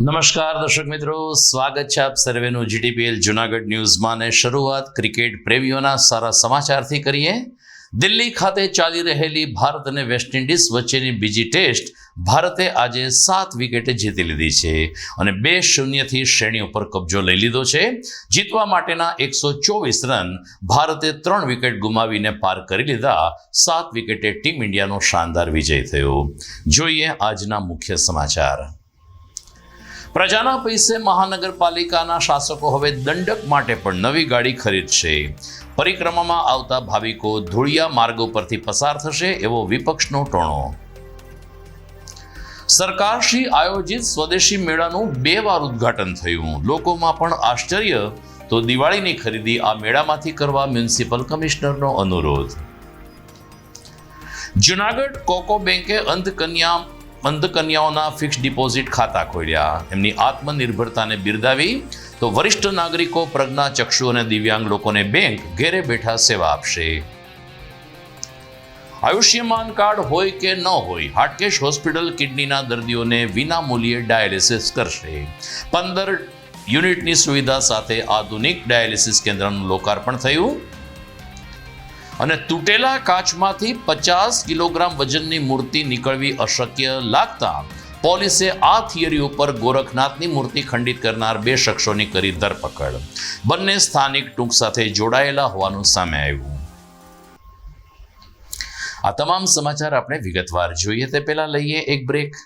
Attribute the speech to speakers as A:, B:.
A: નમસ્કાર દર્શક મિત્રો, સ્વાગત છે આપ સર્વેનું જીટીપીએલ જુનાગઢ ન્યૂઝમાં ને શરૂઆત ક્રિકેટ પ્રેમીઓના સારા સમાચારથી કરીએ. દિલ્હી ખાતે ચાલી રહેલી ભારત અને વેસ્ટ ઇન્ડિઝ વચ્ચેની બીજી ટેસ્ટ ભારતે આજે સાત વિકેટે જીતી લીધી છે અને બે શૂન્યથી શ્રેણી ઉપર કબજો લઈ લીધો છે. જીતવા માટેના એકસો ચોવીસ રન ભારતે ત્રણ વિકેટ ગુમાવીને પાર કરી લીધા. સાત વિકેટે ટીમ ઇન્ડિયાનો શાનદાર વિજય થયો. જોઈએ આજના મુખ્ય સમાચાર. પ્રજાના પૈસે મહાનગરપાલિકાના શાસકો હવે દંડક માટે પણ નવી ગાડી ખરીદશે. પરિક્રમામાં આવતા ભાવિકો ધૂળિયા માર્ગો ઉપરથી પસાર થશે એવો વિપક્ષનો ટોણો. સરકારશ્રી આયોજિત સ્વદેશી મેળાનું બે વાર ઉદ્ઘાટન થયું. લોકોમાં પણ આશ્ચર્ય. તો દિવાળીની ખરીદી આ મેળામાંથી કરવા મ્યુનિસિપલ કમિશનરનો અનુરોધ. જુનાગઢ કોકો બેંકે અંધકન્યા અંધકન્યાઓના ફિક્સ ડિપોઝિટ ખાતા ખોલ્યા. એમની આત્મનિર્ભરતાને બિરદાવી તો વરિષ્ઠ નાગરિકો, પ્રજ્ઞા, ચક્ષુ અને દિવ્યાંગ લોકોને બેંક ઘેરે બેઠા સેવા આપશે. આયુષ્યમાન કાર્ડ હોય કે ન હોય, હાટકેશ હોસ્પિટલ કિડનીના દર્દીઓને વિના મૂલ્યે ડાયાલિસિસ કરશે. પંદર યુનિટની સુવિધા સાથે આધુનિક ડાયાલિસિસ કેન્દ્રનું લોકાર્પણ થયું. અને તૂટેલા કાચમાંથી પચાસ કિલોગ્રામ વજનની મૂર્તિ નીકળવી અશક્ય લાગતા પોલીસે આ થિયરી ઉપર ગોરખનાથની મૂર્તિ ખંડિત કરનાર બે શખ્સોની કરી ધરપકડ. બંને સ્થાનિક ટૂંક સાથે જોડાયેલા હોવાનું સામે આવ્યું. આ તમામ સમાચાર આપણે વિગતવાર જોઈએ તે પહેલા લઈએ એક બ્રેક.